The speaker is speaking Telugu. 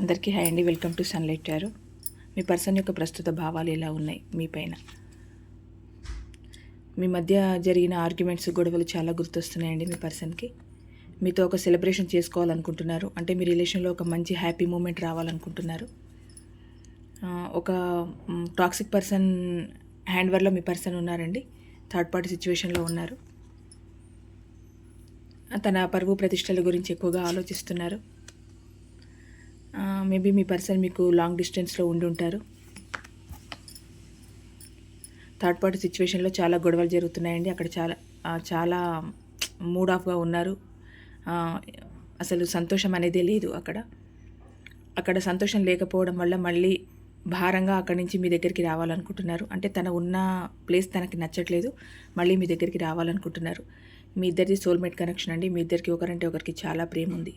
అందరికీ హాయ్ అండి. Welcome to Sunlight Tarot. Me person యొక్క ప్రస్తుత భావాలు ఎలా ఉన్నాయి మీ పైన? మీ మధ్య జరిగిన ఆర్గ్యుమెంట్స్ గొడవలు చాలా గుర్తొస్తున్నాయండి మీ పర్సన్కి. మీతో ఒక సెలబ్రేషన్ చేసుకోవాలనుకుంటున్నారు. అంటే మీ రిలేషన్లో ఒక మంచి హ్యాపీ మూమెంట్ రావాలనుకుంటున్నారు. ఒక టాక్సిక్ పర్సన్ హ్యాండ్వర్లో మీ పర్సన్ ఉన్నారండి. థర్డ్ పార్టీ సిచ్యువేషన్లో ఉన్నారు. తన పరువు ప్రతిష్టల గురించి ఎక్కువగా ఆలోచిస్తున్నారు. మేబీ మీ పర్సన్ మీకు లాంగ్ డిస్టెన్స్లో ఉండి ఉంటారు థర్డ్ పార్టీ సిచ్యువేషన్లో చాలా గొడవలు జరుగుతున్నాయండి. అక్కడ చాలా చాలా మూడ్ ఆఫ్గా ఉన్నారు. అసలు సంతోషం అనేదే లేదు అక్కడ. అక్కడ సంతోషం లేకపోవడం వల్ల మళ్ళీ భారంగా అక్కడి నుంచి మీ దగ్గరికి రావాలనుకుంటున్నారు. అంటే తన ఉన్న ప్లేస్ తనకి నచ్చట్లేదు. మళ్ళీ మీ దగ్గరికి రావాలనుకుంటున్నారు. మీ ఇద్దరిది సోల్మేట్ కనెక్షన్ అండి. మీ ఇద్దరికి ఒకరంటే ఒకరికి చాలా ప్రేమ ఉంది